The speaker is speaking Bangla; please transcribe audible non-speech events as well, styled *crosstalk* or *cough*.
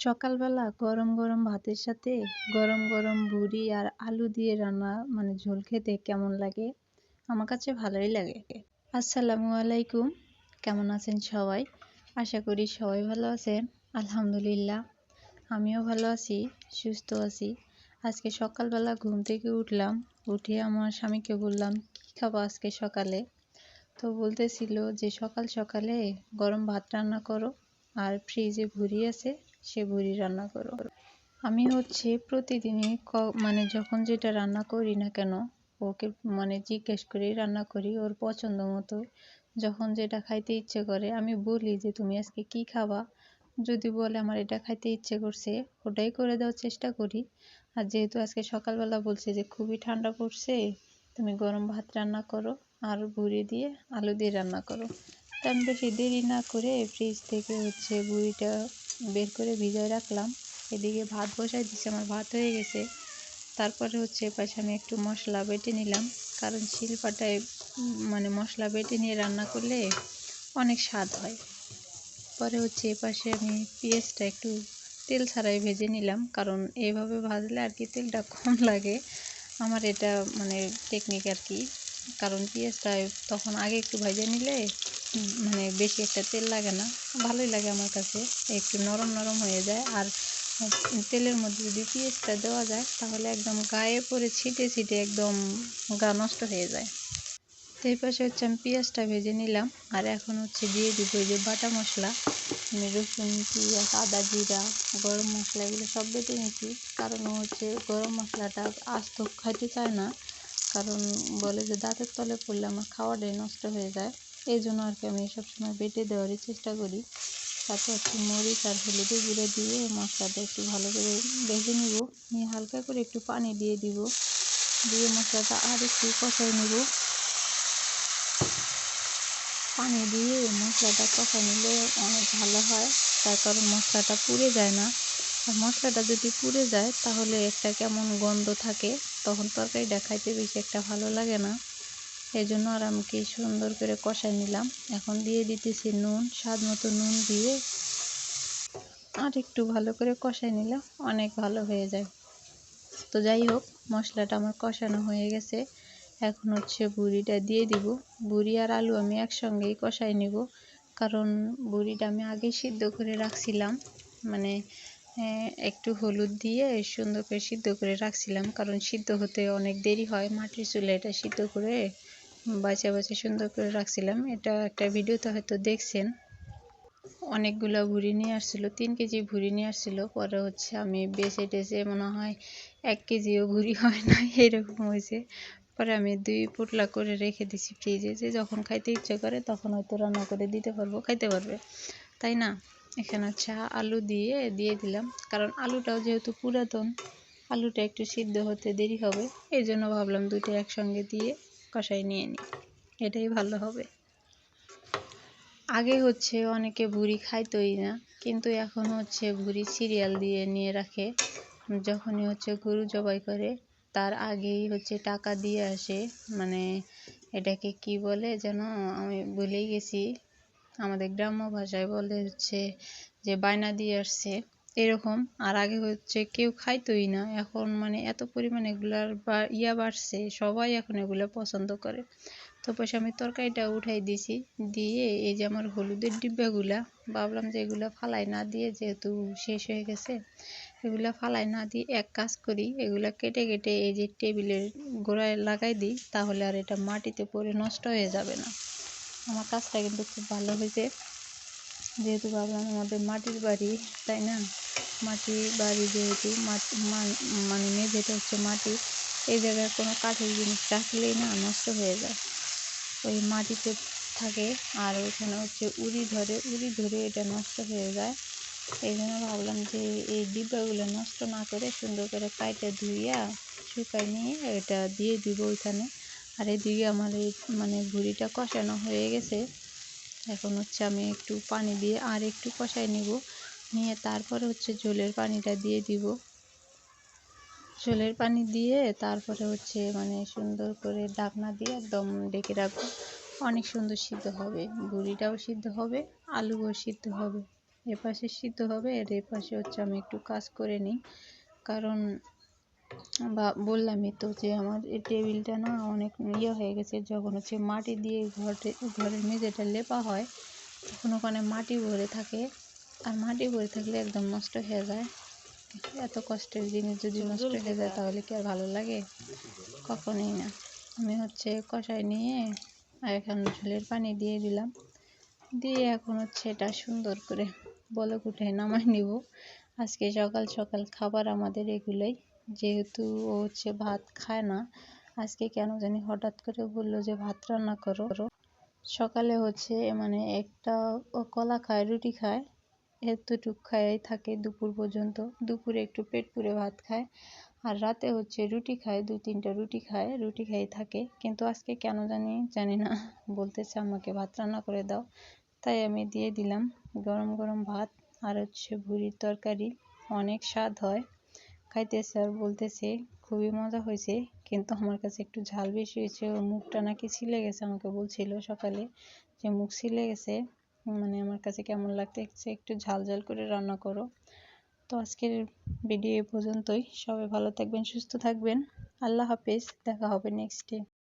সকালবেলা গরম গরম ভাতের সাথে গরম গরম ভুড়ি আর আলু দিয়ে রান্না মানে ঝোল খেতে কেমন লাগে? আমার কাছে ভালোই লাগে আসসালামু আলাইকুম। কেমন আছেন সবাই? আশা করি সবাই ভালো আছেন। আলহামদুলিল্লাহ, আমিও ভালো আছি, সুস্থ আছি। আজকে সকালবেলা ঘুম থেকে উঠলাম, উঠে আমার স্বামীকে বললাম, কী খাব আজকে সকালে? তো বলতেছিল যে, সকাল সকালে গরম ভাত রান্না করো, আর ফ্রিজে ভুড়ি আছে সে ভুড়ি রান্না করো। আমি হচ্ছে প্রতিদিনই ক মানে যখন যেটা রান্না করি না কেন, ওকে মানে জিজ্ঞেস করি রান্না করি ওর পছন্দ মতো। যখন যেটা খাইতে ইচ্ছে করে, আমি বলি যে, তুমি আজকে কি খাবা? যদি বলে, আমার এটা খাইতে ইচ্ছে করছে, ওটাই করে দেওয়ার চেষ্টা করি। আর যেহেতু আজকে সকালবেলা বলছে যে, খুবই ঠান্ডা পড়ছে, তুমি গরম ভাত রান্না করো আর ভুড়ি দিয়ে আলু দিয়ে রান্না করো। তা আমি বেশি দেরি না করে ফ্রিজ থেকে হচ্ছে ভুড়িটা বের করে ভিজায় রাখলাম। এদিকে ভাত বসাই দিচ্ছে আমার ভাত হয়ে গেছে। তারপরে হচ্ছে পাশে আমি একটু মশলা বেটে নিলাম। কারণ শিলপাটায় মানে মশলা বেটে নিয়ে রান্না করলে অনেক স্বাদ হয়। পরে হচ্ছে এপাশে আমি পেঁয়াজটা একটু তেল ছাড়াই ভেজে নিলাম। কারণ এইভাবে ভাজলে আর কি তেলটা কম লাগে। আমার এটা মানে টেকনিক আর কি। কারণ পেঁয়াজটা তখন আগে একটু ভেজে নিলে মানে বেশি একটা তেল লাগে না, ভালোই লাগে আমার কাছে, একটু নরম নরম হয়ে যায়। আর তেলের মধ্যে যদি পেঁয়াজটা দেওয়া যায়, তাহলে একদম গায়ে পরে ছিটে ছিটে একদম গা নষ্ট হয়ে যায়। তো এই পাশে হচ্ছে আমি পেঁয়াজটা ভেজে নিলাম। আর এখন হচ্ছে দিয়ে দিব যে বাটা মশলা আমি রসুন, পেঁয়াজ, আদা জিরা, গরম মশলা, এগুলো সব বেটে নিয়েছি। কারণ হচ্ছে গরম মশলাটা আস্ত খাইতে চায় না। কারণ বলে যে দাঁতের তলে পড়লে আমার খাওয়াটাই নষ্ট হয়ে যায়। এই জন্য আর কি আমি সবসময় বেটে দেওয়ারই চেষ্টা করি। তারপর একটু মরিচ আর হলুদের গুঁড়ো দিয়ে মশলাটা একটু ভালো করে ভেজে নিব। নিয়ে হালকা করে একটু পানি দিয়ে দিব। দিয়ে মশলাটা আর একটু কষাই নেব। পানি দিয়ে মশলাটা কষাই নিলে অনেক ভালো হয়। তার কারণ মশলাটা পুড়ে যায় না। আর মশলাটা যদি পুড়ে যায় তাহলে একটা কেমন গন্ধ থাকে, তখন তরকারিটা খাইতে বেশি একটা ভালো লাগে না। এই জন্য আর আমি কি সুন্দর করে কষাই নিলাম। এখন দিয়ে দিতেছি নুন, স্বাদ মতো নুন দিয়ে আর একটু ভালো করে কষাই নিলে অনেক ভালো হয়ে যায়। তো যাই হোক, মশলাটা আমার কষানো হয়ে গেছে। এখন হচ্ছে বুড়িটা দিয়ে দিব। বুড়ি আর আলু আমি একসঙ্গেই কষাই নিব। কারণ বুড়িটা আমি আগে সিদ্ধ করে রাখছিলাম। মানে একটু হলুদ দিয়ে সুন্দর করে সিদ্ধ করে রাখছিলাম। কারণ সিদ্ধ হতে অনেক দেরি হয় মাটির চুলে এটা সিদ্ধ করে। বাছা বাছা সুন্দর করে রাখছিলাম। এটা একটা ভিডিওতে হয়তো দেখছেন। অনেকগুলো ভুড়ি নিয়ে আসছিল, তিন কেজি ভুড়ি নিয়ে আসছিল। পরে হচ্ছে আমি বেছে টেছে, মনে হয় এক কেজিও ভুড়ি হয় না *laughs* এরকম হয়েছে। পরে আমি দুই পুটলা করে রেখে দিছি ফ্রিজে যে যখন খাইতে ইচ্ছে করে, তখন হয়তো রান্না করে দিতে পারব, খাইতে পারবে। তাই না? এখানে হচ্ছে আলু দিয়ে দিয়ে দিলাম। কারণ আলুটাও যেহেতু পুরাতন, আলুটা একটু সিদ্ধ হতে দেরি হবে এই জন্য ভাবলাম দুটো একসঙ্গে দিয়ে কষাই নিয়ে নিই এটাই ভালো হবে। আগে হচ্ছে অনেকে ভুড়ি খাইতই না, কিন্তু এখন হচ্ছে ভুড়ি সিরিয়াল দিয়ে নিয়ে রাখে। যখনই হচ্ছে গরু জবাই করে, তার আগেই হচ্ছে টাকা দিয়ে আসে। মানে এটাকে কি বলে যেন, আমি ভুলেই গেছি। আমাদের গ্রাম্য ভাষায় বলে হচ্ছে যে বায়না দিয়ে আসছে। এরকম। আর আগে হচ্ছে কেউ খাইতোই না। এখন মানে এত পরিমাণে এগুলার বা ইয়া বাড়ছে, সবাই এখন এগুলো পছন্দ করে। তো পয়সা আমি তরকারিটা উঠাই দিছি। দিয়ে এই যে আমার হলুদের ডিব্বাগুলা, ভাবলাম যে এগুলো ফালাই না দিয়ে যেহেতু শেষ হয়ে গেছে, এগুলা ফালাই না দিয়ে এক কাজ করি, এগুলা কেটে কেটে এই যে টেবিলের গোড়ায় লাগাই দিই, তাহলে আর এটা মাটিতে পড়ে নষ্ট হয়ে যাবে না। আমার কাজটা কিন্তু খুব ভালো হয়েছে। যেহেতু ভাবলাম আমাদের মাটির বাড়ি, তাই না? মাটি বাড়ি যেহেতু মানে মেঝেটা হচ্ছে মাটি, এই জায়গায় কোনো কাঠের জিনিস রাখলেই না নষ্ট হয়ে যায়। ওই মাটিতে থাকে আর ওইখানে হচ্ছে উড়ি ধরে উড়ি ধরে এটা নষ্ট হয়ে যায়। এই জন্য ভাবলাম যে এই ডিব্বাগুলো নষ্ট না করে সুন্দর করে কাইটে ধুইয়া শুকাই নিয়ে এটা দিয়ে দিব ওইখানে। আর এদিকে আমার এই মানে ভুড়িটা কষানো হয়ে গেছে। এখন হচ্ছে আমি একটু পানি দিয়ে আর একটু কষাই নিব। নিয়ে তারপরে হচ্ছে ঝোলের পানিটা দিয়ে দিব। ঝোলের পানি দিয়ে তারপরে হচ্ছে মানে সুন্দর করে ঢাকনা দিয়ে একদম ডেকে রাখব। অনেক সুন্দর সিদ্ধ হবে। বুড়িটাও সিদ্ধ হবে, আলুও সিদ্ধ হবে। এপাশে সিদ্ধ হবে, আর এপাশে হচ্ছে আমি একটু কাজ করে নিই। কারণ বা বললামই তো যে আমার এই টেবিলটা না অনেক ইয়ে হয়ে গেছে যখন হচ্ছে মাটি দিয়ে ঘরে ঘরের মেঝেটা লেপা হয় তখন ওখানে মাটি ভরে থাকে। আর মাটি ভরে থাকলে একদম নষ্ট হয়ে যায়। এত কষ্টের জিনিস যদি নষ্ট হয়ে যায় তাহলে কি আর ভালো লাগে? কখনোই না। আমি হচ্ছে কষাই নিয়ে আর এখন ঝোলের পানি দিয়ে দিলাম। দিয়ে এখন হচ্ছে এটা সুন্দর করে বলক উঠে নামাই নিব। আজকে সকাল সকাল খাবার আমাদের এগুলোই। যেহেতু ও হচ্ছে ভাত খায় না, আজকে কেন জানি হঠাৎ করে বলল যে ভাত রান্না করো। সকালে হচ্ছে মানে একটা কলা খায়, রুটি খায়, এতটুক খায় থাকে দুপুর পর্যন্ত। দুপুরে একটু পেট পুরে ভাত খায়, আর রাতে হচ্ছে রুটি খায় দু তিনটা রুটি খায়, রুটি খেয়ে থাকে। কিন্তু আজকে কেন জানি জানি না, বলতেছে আমাকে ভাত রান্না করে দাও। তাই আমি দিয়ে দিলাম গরম গরম ভাত, আর হচ্ছে ভুড়ির তরকারি, অনেক স্বাদ হয়। খাইতেছে আর বলতেছে, খুবই মজা হয়েছে, কিন্তু আমার কাছে একটু ঝাল বেশি হয়েছে। ওর মুখটা নাকি ছিলে গেছে আমাকে বলছিল সকালে যে, মুখ ছিলে গেছে মানে আমার কাছে কেমন লাগতেছে, একটু ঝাল ঝাল করে রান্না করো। তো আজকের ভিডিও এ পর্যন্তই। সবাই ভালো থাকবেন, সুস্থ থাকবেন। আল্লাহ হাফেজ, দেখা হবে নেক্সট ডে